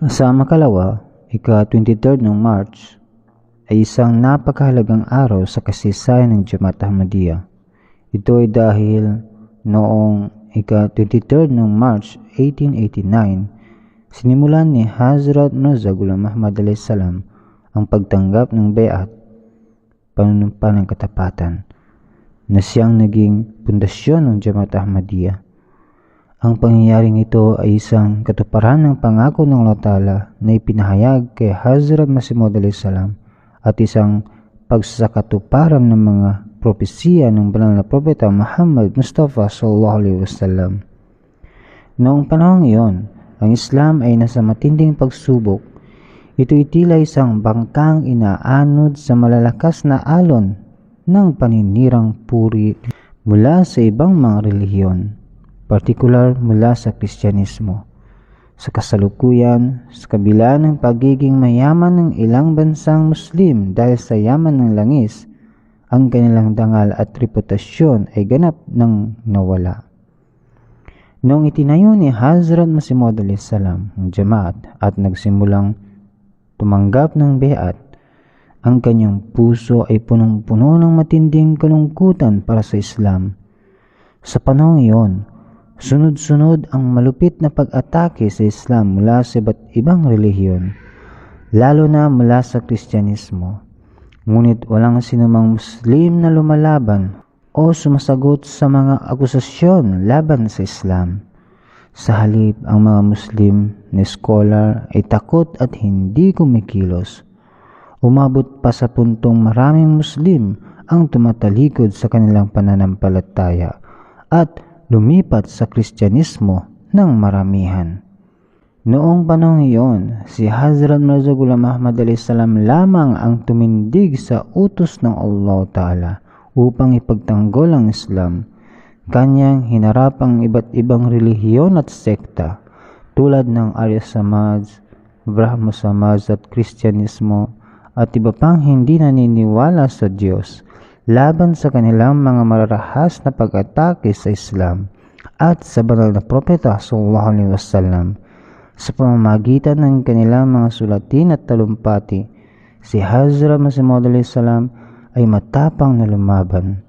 Sa makalawa, ika-23 ng March, ay isang napakahalagang araw sa kasaysayan ng Jamaat Ahmadiyya. Ito ay dahil noong ika-23 ng March 1889, sinimulan ni Hazrat Mirza Ghulam Ahmad salam ang pagtanggap ng bayat panunumpa ng katapatan na siyang naging pundasyon ng Jamaat Ahmadiyya. Ang pangyayaring ito ay isang katuparan ng pangako ng Allah na ipinahayag kay Hazrat Masih Maud salam at isang pagsakatuparan ng mga propesiya ng banal na propeta Muhammad Mustafa sallallahu alaihi wasallam. Noong panahong iyon, ang Islam ay nasa matinding pagsubok. Ito ay tila isang bangkang inaanod sa malalakas na alon ng paninirang puri mula sa ibang mga relihiyon partikular mula sa Kristyanismo. Sa kasalukuyan, sa kabila ng pagiging mayaman ng ilang bansang Muslim dahil sa yaman ng langis, ang kanilang dangal at reputasyon ay ganap ng nawala. Noong itinayo ni Hazrat Masih Maud salam ang jamaat at nagsimulang tumanggap ng beat, ang kanyang puso ay punong-puno ng matinding kalungkutan para sa Islam. Sa panahong iyon, Sunod-sunod ang malupit na pag-atake sa Islam mula sa iba't ibang relihiyon, lalo na mula sa Kristyanismo. Ngunit walang sinumang Muslim na lumalaban o sumasagot sa mga akusasyon laban sa Islam. Sa halip, ang mga Muslim na scholar ay takot at hindi kumikilos. Umabot pa sa puntong maraming Muslim ang tumatalikod sa kanilang pananampalataya at lumipat sa Kristyanismo ng maramihan. Noong panahon iyon, si Hazrat Mirza Ghulam Ahmad salam lamang ang tumindig sa utos ng Allah Ta'ala upang ipagtanggol ang Islam. Kanyang hinarap ang iba't ibang relihiyon at sekta tulad ng Arya Samaj, Brahmo Samaj at Kristyanismo at iba pang hindi naniniwala sa Diyos laban sa kanilang mga mararahas na pag-atake sa Islam at sa banal na propeta sallallahu alaihi wasallam sa pamamagitan ng kanilang mga sulatin at talumpati si Hazrat Masih Maud salam ay matapang na lumaban.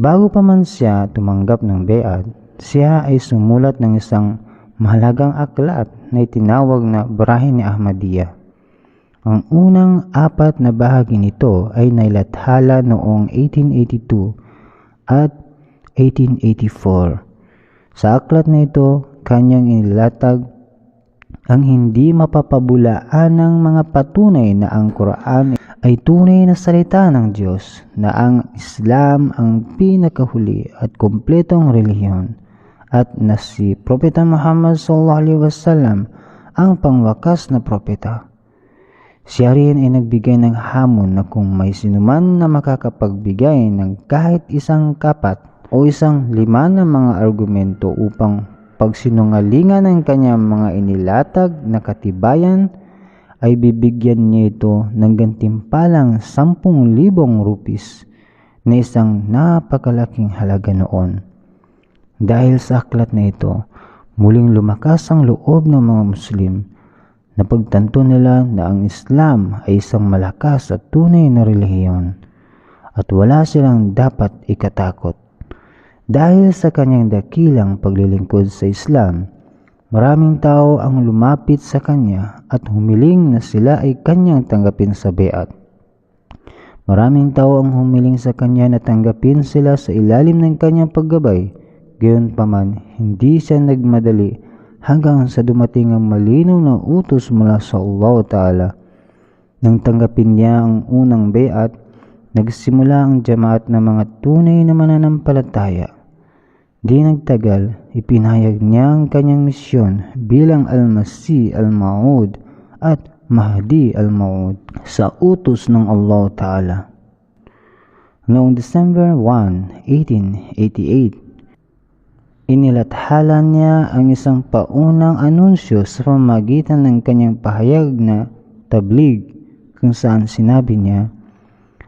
Bago pa man siya tumanggap ng beat, siya ay sumulat ng isang mahalagang aklat na itinawag na Barahin ni Ahmadiyya. Ang unang apat na bahagi nito ay nailathala noong 1882 at 1884. Sa aklat na ito, kanyang inilatag ang hindi mapapabulaan ng mga patunay na ang Quran ay tunay na salita ng Diyos na ang Islam ang pinakahuli at kumpletong relihiyon at na si Propeta Muhammad sallallahu alaihi wasallam ang pangwakas na propeta. Siya rin ay nagbigay ng hamon na kung may sinuman na makakapagbigay ng kahit isang kapat o isang lima na mga argumento upang pagsinungalingan ng kanyang mga inilatag na katibayan ay bibigyan niya ito ng gantimpalang 10,000 rupis na isang napakalaking halaga noon. Dahil sa aklat na ito, muling lumakas ang loob ng mga Muslim Napagtanto nila na ang Islam ay isang malakas at tunay na relihiyon at wala silang dapat ikatakot. Dahil sa kanyang dakilang paglilingkod sa Islam, maraming tao ang lumapit sa kanya at humiling na sila ay kanyang tanggapin sa beat. Maraming tao ang humiling sa kanya na tanggapin sila sa ilalim ng kanyang paggabay, gayon paman hindi siya nagmadali hanggang sa dumating ang malinaw na utos mula sa Allah Ta'ala. Nang tanggapin niya ang unang bayat, nagsimula ang jamaat ng mga tunay na mananampalataya. Di nagtagal, ipinahayag niya ang kanyang misyon bilang Al-Masih Al-Ma'ud at Mahdi Al-Ma'ud sa utos ng Allah Ta'ala. Noong December 1, 1888, Inilathala niya ang isang paunang anunsyo sa pamamagitan ng kanyang pahayag na tablig kung saan sinabi niya,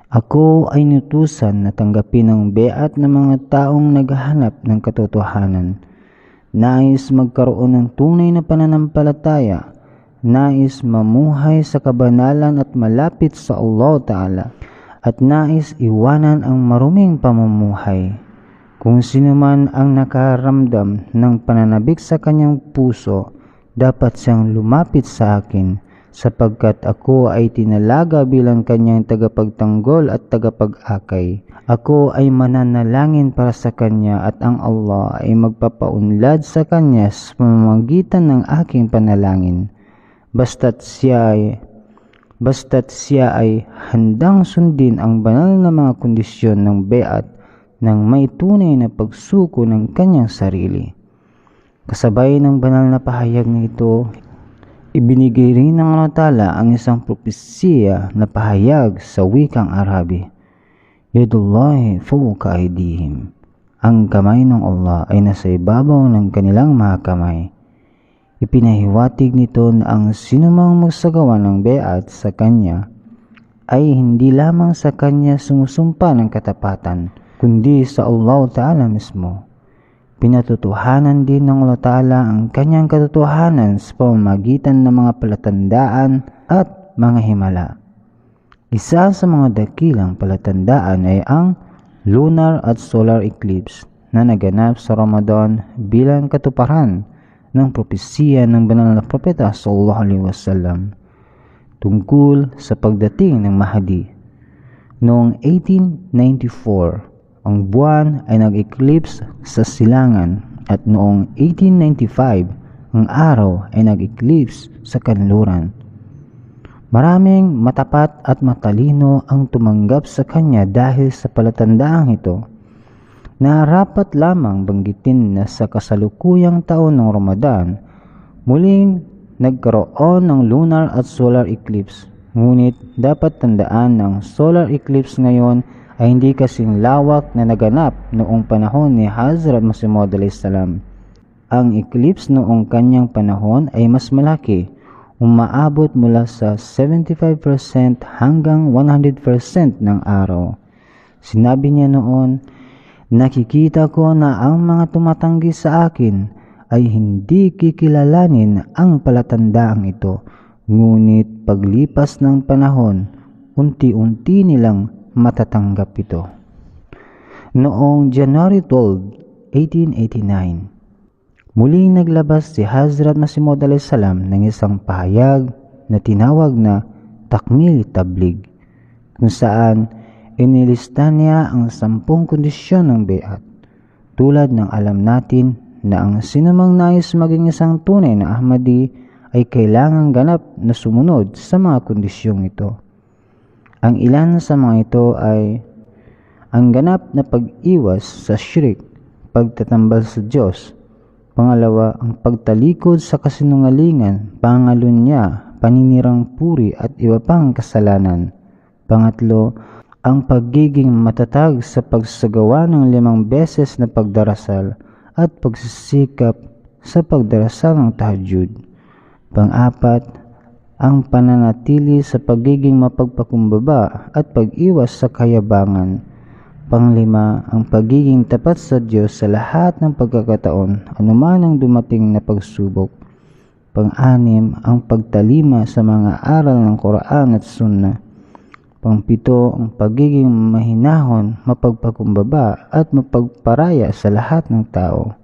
Ako ay nutusan na tanggapin ang beat ng mga taong naghahanap ng katotohanan. Nais magkaroon ng tunay na pananampalataya nais mamuhay sa kabanalan at malapit sa Allah Ta'ala at nais iwanan ang maruming pamumuhay. Kung sino man ang nakaramdam ng pananabik sa kanyang puso, dapat siyang lumapit sa akin sapagkat ako ay tinalaga bilang kanyang tagapagtanggol at tagapag-akay. Ako ay mananalangin para sa kanya at ang Allah ay magpapaunlad sa kanya sa pamamagitan ng aking panalangin. Basta't siya ay basta't siya ay handang sundin ang banal na mga kondisyon ng beat ng may tunay na pagsuko ng kanyang sarili. Kasabay ng banal na pahayag na ito, ibinigay rin ng Allah ang isang propesiya na pahayag sa wikang Arabi. Yadullahi fawqa aydihim. Ang kamay ng Allah ay nasa ibabaw ng kanilang mga kamay. Ipinahiwatig nito na ang sinumang magsagawa ng beat sa Kanya ay hindi lamang sa Kanya sumusumpa ng katapatan, kundi sa Allah Ta'ala mismo. Pinatutuhanan din ng Allah Ta'ala ang Kanyang katotohanan sa pamamagitan ng mga palatandaan at mga himala. Isa sa mga dakilang palatandaan ay ang lunar at solar eclipse na naganap sa Ramadan bilang katuparan ng propesiya ng banal na propeta sallallahu alaihi wasallam tungkol sa pagdating ng Mahdi. Noong 1894, ang buwan ay nag-eclipse sa silangan at noong 1895, ang araw ay nag-eclipse sa kanluran. Maraming matapat at matalino ang tumanggap sa kanya dahil sa palatandaang ito Narapat lamang banggitin na sa kasalukuyang taon ng Ramadan, muling nagkaroon ng lunar at solar eclipse. Ngunit dapat tandaan ng solar eclipse ngayon ay hindi kasing lawak na naganap noong panahon ni Hazrat Masih Maud salam. Ang eclipse noong kanyang panahon ay mas malaki, umaabot mula sa 75% hanggang 100% ng araw. Sinabi niya noon, Nakikita ko na ang mga tumatanggi sa akin ay hindi kikilalanin ang palatandaang ito. Ngunit paglipas ng panahon, unti-unti nilang matatanggap ito. Noong January 12, 1889, muling naglabas si Hazrat Masih Maud salam ng isang pahayag na tinawag na Takmil Tablig, kung saan inilista niya ang sampung kondisyon ng beat. Tulad ng alam natin na ang sinumang nais maging isang tunay na Ahmadi ay kailangang ganap na sumunod sa mga kondisyong ito. Ang ilan sa mga ito ay ang ganap na pag-iwas sa shirk, pagtatambal sa Diyos. Pangalawa, ang pagtalikod sa kasinungalingan, pangalunya, paninirang puri at iba pang kasalanan. Pangatlo, ang pagiging matatag sa pagsagawa ng limang beses na pagdarasal at pagsisikap sa pagdarasal ng tahajud. Pang-apat, ang pananatili sa pagiging mapagpakumbaba at pag-iwas sa kayabangan. Panglima, ang pagiging tapat sa Diyos sa lahat ng pagkakataon, anuman ang dumating na pagsubok. Pang-anim, ang pagtalima sa mga aral ng Quran at Sunnah. Pangpito, ang pagiging mahinahon, mapagpakumbaba at mapagparaya sa lahat ng tao.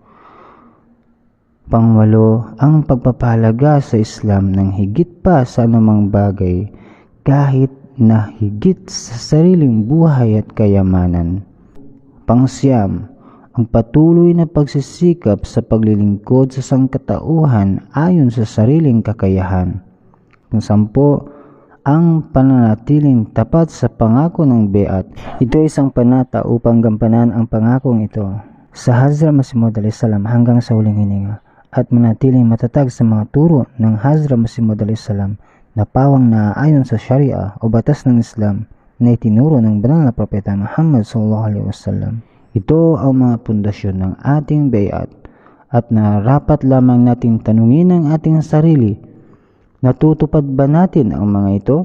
Pangwalo, ang pagpapahalaga sa Islam ng higit pa sa anumang bagay kahit na higit sa sariling buhay at kayamanan. Pangsiyam, ang patuloy na pagsisikap sa paglilingkod sa sangkatauhan ayon sa sariling kakayahan. Pangsampo, ang pananatiling tapat sa pangako ng beat. Ito ay isang panata upang gampanan ang pangakong ito sa Hazra Masimud salam hanggang sa huling hininga at manatiling matatag sa mga turo ng Hazra Masimud salam na pawang naaayon sa Sharia o batas ng Islam na itinuro ng banal na propeta Muhammad sallallahu alaihi wasallam. Ito ang mga pundasyon ng ating bayat at narapat lamang nating tanungin ang ating sarili Natutupad ba natin ang mga ito?